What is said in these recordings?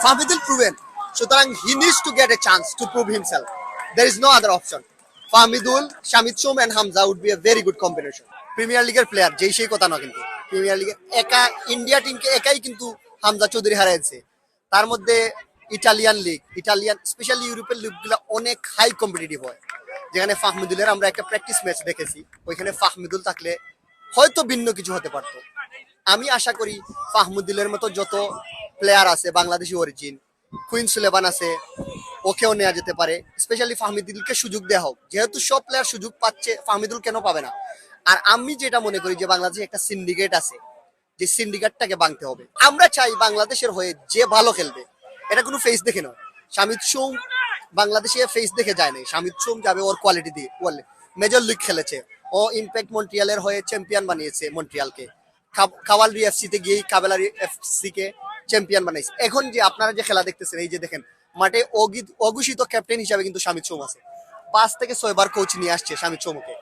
Fahmidul proven. সুতরাং he needs to get a chance to prove himself. There is no other option. Fahmidul, Shamit Shom and Hamza would be a very good combination. Premier লিগের player যেই সেই কথা না কিন্তু premier লিগের একা India টিমকে একাই কিন্তু হামজা চৌধুরী হারাইছে তার মধ্যে ইটালিয়ান লিগ ইটালিয়ান স্পেশালি ইউরোপের লিগগুলো অনেক হাই কম্পিটিটিভ হয় যেখানে ফাহমিদুলের আমরা একটা প্র্যাকটিস ম্যাচ দেখেছি ওইখানে ফাহমিদুল থাকলে হয়তো ভিন্ন কিছু হতে পারতো আমি আশা করি ফাহমুদুলের মতো যত প্লেয়ার আছে, বাংলাদেশি অরিজিন কুইন সুলেবান আছে, ওকেও নেওয়া যেতে পারে। স্পেশালি ফাহমিদুলকে সুযোগ দেওয়া হোক। যেহেতু সব প্লেয়ার সুযোগ পাচ্ছে, ফাহমিদুল কেন পাবে না? আর আমি যেটা মনে করি যে বাংলাদেশে একটা সিন্ডিকেট আছে, যে সিন্ডিকেটটাকে ভাঙতে হবে। আমরা চাই বাংলাদেশের হয়ে যে ভালো খেলবে, এটা কোনো ফেস দেখে নয়। শামিদ সোম বাংলাদেশে ফেস দেখে যায় নাই। শামিদ সোম যাবে ওর কোয়ালিটি দিয়ে। বললে মেজর লিগ খেলেছে। ও ইম্প্যাক্ট মন্ট্রিয়ালের হয়ে চ্যাম্পিয়ন বানিয়েছে মন্ট্রিয়ালকে কাওয়ালরি এফসি তে গিয়ে কাবেলারি এফসি কে চ্যাম্পিয়ন বানাইছে। এখন যে আপনারা যে খেলা দেখতেছেন, এই যে দেখেন, মাঠে অঘোষিত ক্যাপ্টেন হিসাবে কিন্তু শামিদ সোম আছে। পাঁচ থেকে ছয়বার কোচ নিয়ে আসছে শামিদ সোমকে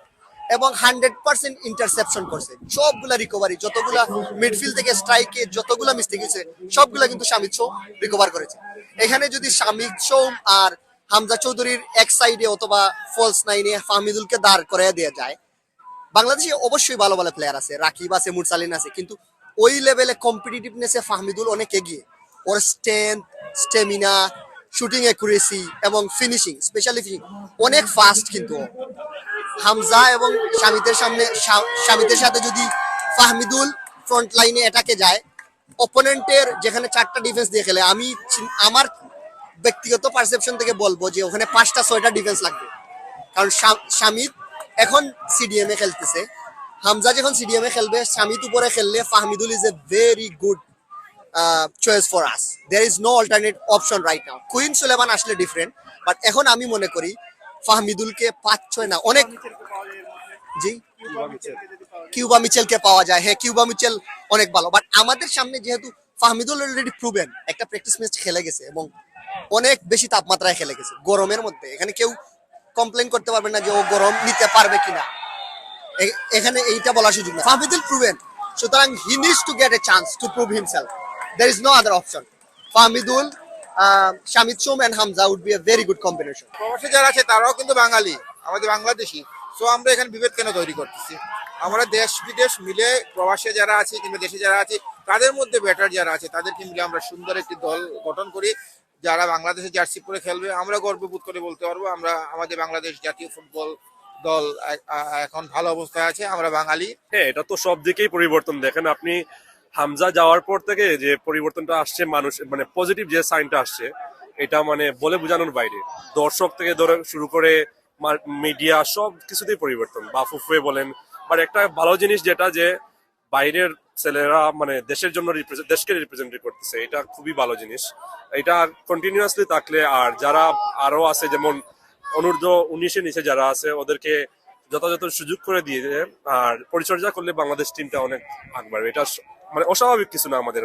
এবং হান্ড্রেড পার্সেন্ট ইন্টারসেপশন করছে। সবগুলা রিকভারি যতগুলা মিডফিল্ড থেকে স্ট্রাইকে যতগুলা মিস্টেক হয়েছে, সবগুলা কিন্তু শামিদ সোম রিকভার করেছে। এখানে যদি শামিদ সোম আর হামজা চৌধুরীর এক সাইডে অথবা ফলস নাইনে ফাহমিদুলকে দাঁড় করে দেওয়া যায়, বাংলাদেশে অবশ্যই ভালো ভালো প্লেয়ার আছে। রাকিব আছে, মুরসালিন আছে, কিন্তু ওই লেভেলে কম্পিটিটিভনেসে ফাহমিদুল অনেক এগিয়ে। ওর স্ট্রেংথ স্টেমিনা শুটিং অ্যাকুরেসি এবং ফিনিশিং স্পেশালি ফিনিশিং অনেক ফাস্ট কিন্তু হামজা এবং স্বামীদের সামনে শামিতের সাথে যদি ফাহমিদুল ফ্রন্ট লাইনে এটাকে যায় অপোনেন্টের যেখানে চারটা ডিফেন্স দিয়ে খেলে, আমি আমার ব্যক্তিগত পারসেপশন থেকে বলব যে ওখানে পাঁচটা, ছয়টা ডিফেন্স লাগবে। কারণ শামিদ এখন সিডিএম এ খেলতেছে। হামজা যখন সিডিএম খেলবে শামিদ উপরে খেললে Fahmidul is a very good choice for us there is no alternate option right now Quinn Sulaiman আসলে ডিফারেন্ট বাট এখন আমি মনে করি ফাহমিদুলকে পাঁচ ছয় না, অনেক জি? কিউবা মিচেলকে পাওয়া যায়। হ্যাঁ কিউবা মিচেল অনেক ভালো বাট আমাদের সামনে যেহেতু ফাহমিদুল অলরেডি প্রুভেন একটা প্র্যাকটিস ম্যাচ খেলে গেছে এবং অনেক বেশি তাপমাত্রায় খেলে গেছে। গরমের মধ্যে, এখানে কেউ কমপ্লেন করতে পারবে না যে ও গরম নিতে পারবে কিনা। এখানে এইটা বলার সুযোগ না ফাহমিদুল প্রুভেন, সুতরাং he needs to get a chance to prove himself there is no other option Fahmidul Shamit Shome and Hamza would be a very good combination প্রবাসী যারা আছে, তারাও কিন্তু বাঙালি, আমাদের বাংলাদেশি। সো আমরা এখানে বিভেদ কেন তৈরি করতেছি? আমরা দেশ, বিদেশ মিলে প্রবাসে যারা আছে কিংবা দেশে যারা আছে, তাদের মধ্যে বেটার যারা আছে, তাদেরকে মিলে আমরা সুন্দর একটি দল গঠন করি। যারা বাংলাদেশে জার্সি পরে খেলবে, আমরা গর্ববোধ করে বলতে পারব, আমরা আমাদের বাংলাদেশ জাতীয় ফুটবল দল এখন ভালো অবস্থায় আছে, আমরা বাঙালি। হ্যাঁ এটা তো সব দিকেই পরিবর্তন। দেখেন, আপনি হামজা যাওয়ার পর থেকে যে পরিবর্তনটা আসছে, মানুষ মানে পজিটিভ যে সাইনটা আসছে, এটা মানে বলে বোঝানোর বাইরে। দর্শক থেকে ধরে শুরু করে মিডিয়া সব কিছুতেই পরিবর্তন। বা ফুফুয়ে বলেন বাট একটা ভালো জিনিস যেটা যে বাইরের ছেলেরা মানে দেশের জন্য দেশকে রিপ্রেজেন্ট করতেছে, এটা খুবই ভালো জিনিস। এটা কন্টিনিউয়াসলি থাকলে আর যারা আরও আছে, যেমন অনূর্ধ্ব উনিশের নিচে যারা আছে, ওদেরকে যথাযথ সুযোগ করে দিয়ে আর পরিচর্যা করলে বাংলাদেশ টিমটা অনেক আগ বাড়বে। এটা মানে অস্বাভাবিক কিছু না আমাদের।